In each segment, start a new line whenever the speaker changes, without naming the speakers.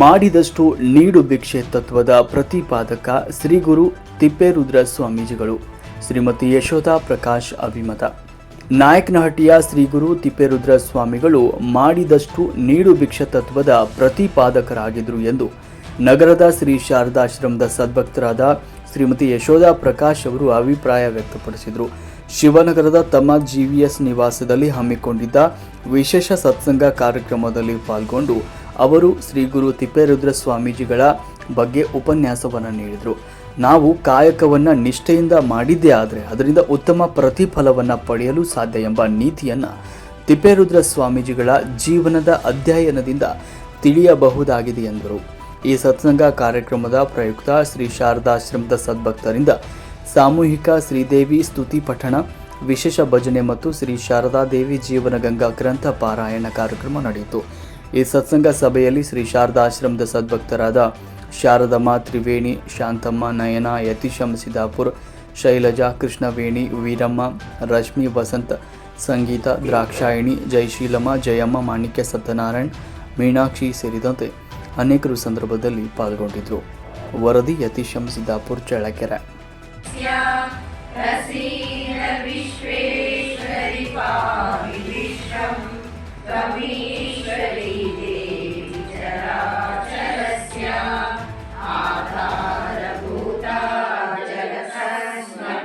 ಮಾಡಿದಷ್ಟು ನೀಡು ಭಿಕ್ಷೆ ತತ್ವದ ಪ್ರತಿಪಾದಕ ಶ್ರೀ ಗುರು ತಿಪ್ಪೇರುದ್ರ ಸ್ವಾಮೀಜಿಗಳು ಶ್ರೀಮತಿ ಯಶೋಧ ಪ್ರಕಾಶ್ ಅಭಿಮತ. ನಾಯಕನಹಟ್ಟಿಯ ಶ್ರೀ ಗುರು ತಿಪ್ಪೇರುದ್ರ ಸ್ವಾಮಿಗಳು ಮಾಡಿದಷ್ಟು ನೀಡು ಭಿಕ್ಷೆ ತತ್ವದ ಪ್ರತಿಪಾದಕರಾಗಿದ್ದರು ಎಂದು ನಗರದ ಶ್ರೀ ಶಾರದಾಶ್ರಮದ ಸದ್ಭಕ್ತರಾದ ಶ್ರೀಮತಿ ಯಶೋಧ ಪ್ರಕಾಶ್ ಅವರು ಅಭಿಪ್ರಾಯ ವ್ಯಕ್ತಪಡಿಸಿದರು. ಶಿವನಗರದ ತಮ್ಮ ಜಿವಿಎಸ್ ನಿವಾಸದಲ್ಲಿ ಹಮ್ಮಿಕೊಂಡಿದ್ದ ವಿಶೇಷ ಸತ್ಸಂಗ ಕಾರ್ಯಕ್ರಮದಲ್ಲಿ ಪಾಲ್ಗೊಂಡು ಅವರು ಶ್ರೀ ಗುರು ತಿಪ್ಪೇರುದ್ರ ಸ್ವಾಮೀಜಿಗಳ ಬಗ್ಗೆ ಉಪನ್ಯಾಸವನ್ನು ನೀಡಿದರು. ನಾವು ಕಾಯಕವನ್ನು ನಿಷ್ಠೆಯಿಂದ ಮಾಡಿದ್ದೇ ಆದರೆ ಅದರಿಂದ ಉತ್ತಮ ಪ್ರತಿಫಲವನ್ನು ಪಡೆಯಲು ಸಾಧ್ಯ ಎಂಬ ನೀತಿಯನ್ನು ತಿಪ್ಪೇರುದ್ರ ಸ್ವಾಮೀಜಿಗಳ ಜೀವನದ ಅಧ್ಯಯನದಿಂದ ತಿಳಿಯಬಹುದಾಗಿದೆ ಎಂದರು. ಈ ಸತ್ಸಂಗ ಕಾರ್ಯಕ್ರಮದ ಪ್ರಯುಕ್ತ ಶ್ರೀ ಶಾರದಾಶ್ರಮದ ಸದ್ಭಕ್ತರಿಂದ ಸಾಮೂಹಿಕ ಶ್ರೀದೇವಿ ಸ್ತುತಿ ಪಠಣ, ವಿಶೇಷ ಭಜನೆ ಮತ್ತು ಶ್ರೀ ಶಾರದಾದೇವಿ ಜೀವನ ಗಂಗಾ ಗ್ರಂಥ ಪಾರಾಯಣ ಕಾರ್ಯಕ್ರಮ ನಡೆಯಿತು. ಈ ಸತ್ಸಂಗ ಸಭೆಯಲ್ಲಿ ಶ್ರೀ ಶಾರದಾಶ್ರಮದ ಸದ್ಭಕ್ತರಾದ ಶಾರದಮ್ಮ, ತ್ರಿವೇಣಿ, ಶಾಂತಮ್ಮ, ನಯನ ಯತೀಶಂ ಸಿದ್ದಾಪುರ್, ಶೈಲಜಾ, ಕೃಷ್ಣವೇಣಿ, ವೀರಮ್ಮ, ರಶ್ಮಿ, ವಸಂತ, ಸಂಗೀತ, ದ್ರಾಕ್ಷಾಯಿಣಿ, ಜಯಶೀಲಮ್ಮ, ಜಯಮ್ಮ, ಮಾಣಿಕ್ಯ, ಸತ್ಯನಾರಾಯಣ್, ಮೀನಾಕ್ಷಿ ಸೇರಿದಂತೆ ಅನೇಕರು ಸಂದರ್ಭದಲ್ಲಿ ಪಾಲ್ಗೊಂಡಿದ್ದರು. ವರದಿ ಯತೀಶಂ ಸಿದ್ದಾಪುರ್, ಚಳ್ಳಕೆರೆ.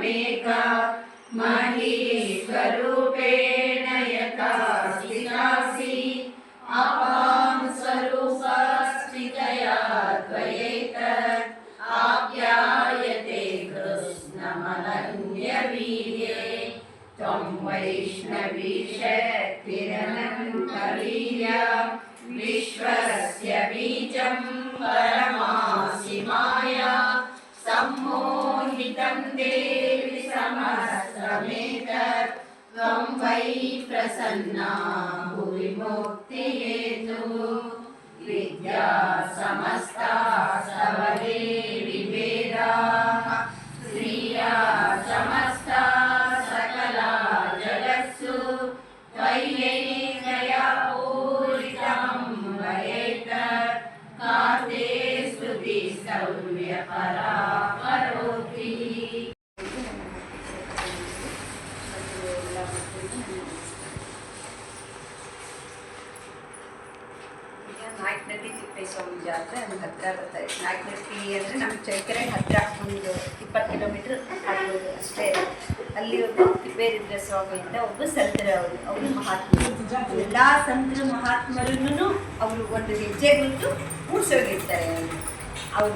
अनेका महे यथा स्थितासि आपां स्वरूपा स्थितया त्वयेत आप्यायते कृष्णमनन्यवीर्ये। त्वं वैष्णवीशतिरलं कलीया विश्वस्य बीजं परमासि माया सम्मोहितं देव वै प्रसन्ना भुवि मुक्तिहेतुः विद्या समस्ता
ತಿಪ್ಪೇಸ್ವಾಮಿ ಜಾತ್ರೆ, ನಮ್ಗೆ ಹತ್ತಿರ ಬರ್ತಾರೆ ನಾಯಕನಟ್ಟಿ ಅಂದರೆ ನಮ್ಮ ಚೈಕರೆ ಹತ್ತಿರ ಒಂದು ಇಪ್ಪತ್ತು ಕಿಲೋಮೀಟ್ರ್ ಆಗ್ಬೋದು ಅಷ್ಟೇ. ಅಲ್ಲಿ ಒಬ್ಬ ತಿಪ್ಪೇರಿದ್ರ ಸ್ವಾಮಿ ಅಂತ ಒಬ್ಬ ಸಂತರ ಅವರು ಅವರು ಮಹಾತ್ಮ ಎಲ್ಲ ಸಂತರ ಮಹಾತ್ಮರನ್ನು ಅವರು ಒಂದು ಹೆಜ್ಜೆ ಬಿಟ್ಟು ಮೂಡ್ಸೋಗಿರ್ತಾರೆ ಅವ್ರು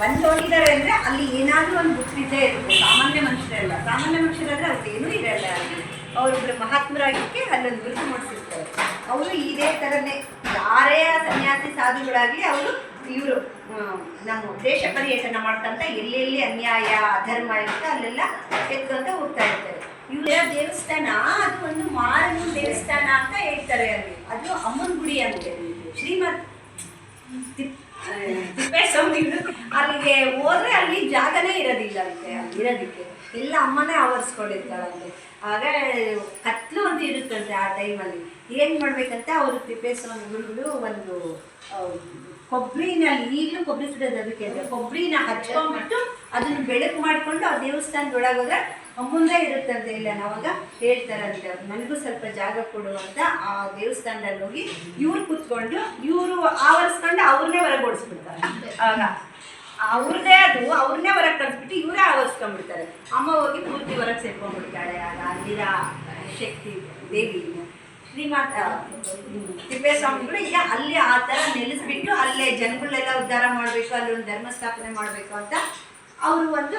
ಬಂದು ಹೋಗಿದ್ದಾರೆ ಅಂದರೆ ಅಲ್ಲಿ ಏನಾದರೂ ಒಂದು ಗುರುತಿದ್ದೇ ಇರುತ್ತೆ ಸಾಮಾನ್ಯ ಮನುಷ್ಯರಲ್ಲ. ಸಾಮಾನ್ಯ ಮನುಷ್ಯರಾದ್ರೆ ಅದೇನೂ ಇರಲ್ಲ ಅಲ್ಲಿ. ಅವರೊಬ್ಬರು ಮಹಾತ್ಮರಾಗಿಕ್ಕೆ ಅಲ್ಲೊಂದು ಗುರುತು ಮೂಡಿಸಿರ್ತಾರೆ. ಅವರು ಇದೇ ಥರನೇ ಯಾರೇ ಸನ್ಯಾಸಿ, ಸಾಧುಗಳಾಗಲಿ ಅವರು ಇವರು ನಮ್ಮ ದೇಶ ಪರ್ಯಟನ ಮಾಡ್ತಂತ ಎಲ್ಲೆಲ್ಲಿ ಅನ್ಯಾಯ, ಅಧರ್ಮ ಇರುತ್ತೆ ಅಲ್ಲೆಲ್ಲ ಎತ್ಕೊಂತ ಹೋಗ್ತಾ ಇರ್ತಾರೆ. ಇವರ ದೇವಸ್ಥಾನ, ಅದು ಒಂದು ಮಾರನ ದೇವಸ್ಥಾನ ಅಂತ ಹೇಳ್ತಾರೆ ಅಲ್ಲಿ. ಅದು ಅಮ್ಮನ ಗುಡಿ ಅಂತೆ. ಶ್ರೀಮತ್ ತಿಪ್ಪೇಸ್ವಾಮಿ ಅಲ್ಲಿಗೆ ಹೋದ್ರೆ ಅಲ್ಲಿ ಜಾಗನೇ ಇರೋದಿಲ್ಲ ಅಂತೆ ಇರೋದಕ್ಕೆ. ಎಲ್ಲ ಅಮ್ಮನೇ ಆವರಿಸ್ಕೊಂಡಿರ್ತಾಳಂತೆ. ಆಗ ಕತ್ಲು ಅಂತ ಇರುತ್ತಂತೆ ಆ ಟೈಮಲ್ಲಿ ಏನು ಮಾಡಬೇಕಂತ ಅವರು ತಿಪ್ಪೇಸ್ವಾಮಿಗಳು ಒಂದು ಕೊಬ್ಬರಿನ ಈಗಲೂ ಕೊಬ್ಬರಿ ಸುಡೋದು ಅದಕ್ಕೆ ಅಂದರೆ ಕೊಬ್ಬರಿನ ಹಚ್ಕೊಂಡ್ಬಿಟ್ಟು ಅದನ್ನು ಬೆಳಕು ಮಾಡಿಕೊಂಡು ಆ ದೇವಸ್ಥಾನದೊಳಗೋದ್ರೆ ಮುಂದೆ ಇರುತ್ತಂತೆ ಇಲ್ಲ ನಾವಾಗ ಹೇಳ್ತಾರಂತೆ ಅವ್ರು. ನನಗೂ ಸ್ವಲ್ಪ ಜಾಗ ಕೊಡು ಅಂತ ಆ ದೇವಸ್ಥಾನದಲ್ಲಿ ಹೋಗಿ ಇವ್ರು ಕುತ್ಕೊಂಡು ಇವರು ಆವರಿಸ್ಕೊಂಡು ಅವ್ರನ್ನೇ ಹೊರಗೆ ಓಡಿಸ್ಬಿಡ್ತಾರೆ. ಆಗ ಅವ್ರದ್ದೇ ಅದು ಅವ್ರನ್ನೇ ಹೊರಗೆ ಕಳಿಸ್ಬಿಟ್ಟು ಇವರೇ ಆವರಿಸ್ಕೊಂಡ್ಬಿಡ್ತಾರೆ. ಅಮ್ಮ ಹೋಗಿ ಪೂರ್ತಿ ಹೊರಗೆ ಸೇರ್ಕೊಂಡ್ಬಿಡ್ತಾಳೆ. ಆಗ ಅಲ್ಲಿರ ಶಕ್ತಿ, ದೇವಿ. ತಿಪ್ಪೇಸ್ವಾಮಿಗಳು, ಈಗ ಅಲ್ಲಿ ಆ ಥರ ನೆಲೆಸ್ಬಿಟ್ಟು ಅಲ್ಲೇ ಜನಗಳೆಲ್ಲ ಉದ್ಧಾರ ಮಾಡಬೇಕು, ಅಲ್ಲಿ ಒಂದು ಧರ್ಮ ಸ್ಥಾಪನೆ ಮಾಡಬೇಕು ಅಂತ ಅವರು ಒಂದು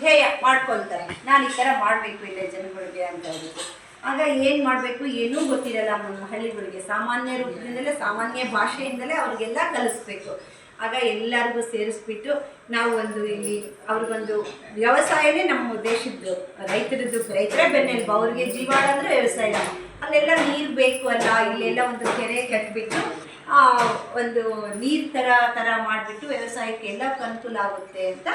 ಧ್ಯೇಯ ಮಾಡ್ಕೊಳ್ತಾರೆ. ನಾನು ಈ ಥರ ಮಾಡಬೇಕು ಇಲ್ಲ ಜನಗಳಿಗೆ ಅಂತ ಹೇಳ್ಬಿಟ್ಟು ಆಗ ಏನು ಮಾಡಬೇಕು ಏನೂ ಗೊತ್ತಿರಲ್ಲ ನಮ್ಮ ಹಳ್ಳಿಗಳಿಗೆ. ಸಾಮಾನ್ಯ ರೂಪದಿಂದಲೇ, ಸಾಮಾನ್ಯ ಭಾಷೆಯಿಂದಲೇ ಅವ್ರಿಗೆಲ್ಲ ಕಲಿಸ್ಬೇಕು. ಆಗ ಎಲ್ಲರಿಗೂ ಸೇರಿಸ್ಬಿಟ್ಟು ನಾವು ಒಂದು ಇಲ್ಲಿ ಅವ್ರಿಗೊಂದು ವ್ಯವಸಾಯನೇ ನಮ್ಮ ದೇಶದ್ದು. ರೈತರದ್ದು, ರೈತರೇ ಬೆನ್ನೆಲುಬು. ಅವ್ರಿಗೆ ಜೀವಾಳ ಅಂದರೆ ವ್ಯವಸಾಯ. ಅಲ್ಲೆಲ್ಲ ನೀರು ಬೇಕು ಅಲ್ಲ ಇಲ್ಲೆಲ್ಲ ಒಂದು ಕೆರೆ ಕಟ್ಬಿಟ್ಟು ಆ, ಒಂದು ನೀರು ಥರ ಥರ ಮಾಡಿಬಿಟ್ಟು ವ್ಯವಸಾಯಕ್ಕೆ ಎಲ್ಲ ಅನುಕೂಲ ಆಗುತ್ತೆ ಅಂತ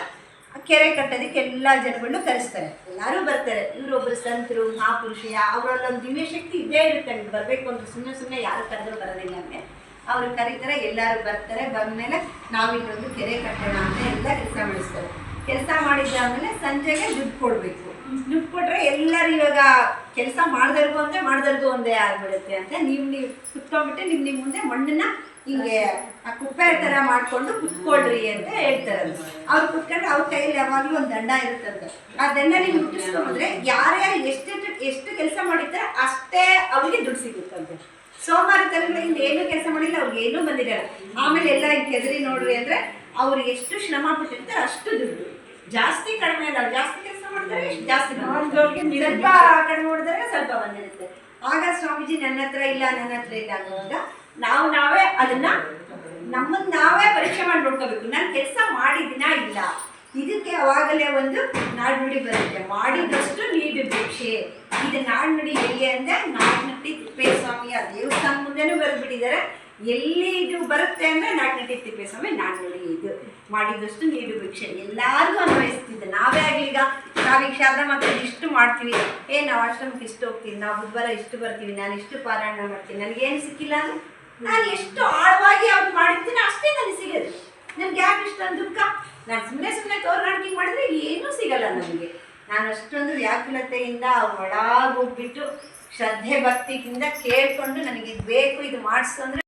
ಕೆರೆ ಕಟ್ಟೋದಕ್ಕೆ ಎಲ್ಲ ಜನಗಳನ್ನೂ ಕರೆಸ್ತಾರೆ. ಎಲ್ಲರೂ ಬರ್ತಾರೆ. ಇವರೊಬ್ಬರು ಸಂತರು ಮಹಾಪುರುಷ ಅವರಲ್ಲೊಂದು ದಿವ್ಯ ಶಕ್ತಿ ಇದೇ ಇರುತ್ತೆ ಬರಬೇಕು ಅಂತ ಸುಮ್ಮನೆ ಸುಮ್ಮನೆ ಯಾರು ಕರೆದ್ರು ಬರೋದಿಲ್ಲ ಅಂದರೆ. ಅವ್ರು ಕರೀತಾರೆ ಎಲ್ಲರೂ ಬರ್ತಾರೆ ಬಂದಮೇಲೆ ನಾವಿಲ್ಲೊಂದು ಕೆರೆ ಕಟ್ಟೋಣ ಅಂತ ಎಲ್ಲ ಕೆಲಸ ಮಾಡಿಸ್ತಾರೆ. ಕೆಲಸ ಮಾಡಿದ್ದಾದ್ಮೇಲೆ ಸಂಜೆಗೆ ದುಡ್ಡು ಕೊಡಬೇಕು. ದುಡ್ಡು ಕೊಟ್ರೆ ಎಲ್ಲರೂ ಇವಾಗ ಕೆಲಸ ಮಾಡ್ದರ್ಗು ಒಂದೇ ಮಾಡ್ದರ್ಗು ಒಂದೇ ಆಗ್ಬಿಡುತ್ತೆ ಅಂತ ನೀವು ನೀವು ಕುತ್ಕೊಂಡ್ಬಿಟ್ಟು ನಿಮ್ಮ ನಿಮ್ಮ ಮುಂದೆ ಮಣ್ಣನ್ನ ಹಿಂಗೆ ಆ ಕುಪ್ಪೆ ಥರ ಮಾಡ್ಕೊಂಡು ಕುತ್ಕೊಳ್ರಿ ಅಂತ ಹೇಳ್ತಾರಲ್ಲ. ಅವ್ರು ಕುತ್ಕೊಂಡ್ರೆ ಅವ್ರ ಕೈಯಲ್ಲಿ ಯಾವಾಗಲೂ ಒಂದು ದಂಡ ಇರುತ್ತಂತೆ. ಆ ದಂಡ ನೀವು ಮುಟ್ಟಿಸ್ಕೊಂಡ್ರೆ ಯಾರ್ಯಾರು ಎಷ್ಟು ಎಷ್ಟು ಕೆಲಸ ಮಾಡಿರ್ತಾರೆ ಅಷ್ಟೇ ಅವ್ರಿಗೆ ದುಡ್ಡು ಸಿಗುತ್ತಂತೆ. ಸೋಮವಾರ ತನಕ ಏನು ಕೆಲಸ ಮಾಡಿಲ್ಲ ಅವ್ರಿಗೆ ಏನೂ ಬಂದಿರಲ್ಲ. ಆಮೇಲೆ ಎಲ್ಲ ಕೆದರಿ ನೋಡ್ರಿ ಅಂದ್ರೆ ಅವ್ರು ಎಷ್ಟು ಶ್ರಮ ಪಟ್ಟಿರ್ತಾರೆ ಅಷ್ಟು ದುಡ್ಡು. ಜಾಸ್ತಿ ಕಡಿಮೆ ಅಲ್ಲ, ಜಾಸ್ತಿ ಎಷ್ಟು ಜಾಸ್ತಿ ಸ್ವಲ್ಪ ಆ ಕಡೆ ನೋಡಿದ್ರೆ ಸ್ವಲ್ಪ ಬಂದಿರುತ್ತೆ. ಆಗ ಸ್ವಾಮೀಜಿ ನನ್ನ ಹತ್ರ ಇಲ್ಲ ನನ್ನ ಹತ್ರ ಇಲ್ಲ ಅನ್ನುವಾಗ ನಾವು ನಾವೇ ಅದನ್ನ ನಮ್ಮನ್ನ ನಾವೇ ಪರೀಕ್ಷೆ ಮಾಡಿ ನೋಡ್ಕೋಬೇಕು. ನಾನು ಕೆಲಸ ಮಾಡಿದಿನ ಇಲ್ಲ. ಇದಕ್ಕೆ ಅವಾಗಲೇ ಒಂದು ನಾಡ್ನುಡಿ ಬರುತ್ತೆ. ಮಾಡಿದಷ್ಟು ನೀಡು ಭಿಕ್ಷೆ. ಇದು ನಾಡ್ನುಡಿ ಎಲ್ಲಿ ಅಂದ್ರೆ ನಾಡ್ನಟ್ಟಿ ತಿಪ್ಪೇಸ್ವಾಮಿಯ ದೇವಸ್ಥಾನ ಮುಂದೆನೂ ಬರೆದ್ಬಿಟ್ಟಿದ್ದಾರೆ. ಎಲ್ಲಿ ಇದು ಬರುತ್ತೆ ಅಂದ್ರೆ ನಾಡ್ನಟ್ಟಿ ತಿಪ್ಪೇಸ್ವಾಮಿ ನಾಡ್ನುಡಿ ಇದು. ಮಾಡಿದಷ್ಟು ನೀಡು ಭಿಕ್ಷೆ. ಎಲ್ಲಾರ್ಗೂ ಅನ್ವಯಿಸ್ತಿದ್ದೆ. ನಾವೇ ಆಗಲಿ ಈಗ ನಾವೀಗ ಶಾರದಾ ಮಾತ್ರ ಇಷ್ಟು ಮಾಡ್ತೀವಿ. ಏ, ನಾವು ಆಶ್ರಮಕ್ಕೆ ಇಷ್ಟು ಹೋಗ್ತೀವಿ, ನಾವು ಬುಧವಾರ ಇಷ್ಟು ಬರ್ತೀವಿ, ನಾನು ಇಷ್ಟು ಪಾರಾಯಣ ಮಾಡ್ತೀನಿ ನನಗೇನು ಸಿಕ್ಕಿಲ್ಲ ಅಂದ್ರೆ ನಾನು ಎಷ್ಟು ಆಳವಾಗಿ ಅವ್ರು ಮಾಡಿರ್ತೀನಿ ಅಷ್ಟೇ ನನಗೆ ಸಿಗೋದು. ನನ್ಗೆ ಯಾಕೆ ಇಷ್ಟೊಂದು ದುಃಖ? ನಾನು ಸುಮ್ಮನೆ ಸುಮ್ಮನೆ ತೋರ್ಗಾಣಿಕೆ ಮಾಡಿದ್ರೆ ಏನೂ ಸಿಗಲ್ಲ ನನಗೆ. ನಾನು ಅಷ್ಟೊಂದು ವ್ಯಾಕುಲತೆಯಿಂದ ಒಳಗೋಗ್ಬಿಟ್ಟು ಶ್ರದ್ಧೆ ಭಕ್ತಿಯಿಂದ ಕೇಳಿಕೊಂಡು ನನಗೆ ಬೇಕು, ಇದು ಮಾಡಿಸು ಅಂದ್ರೆ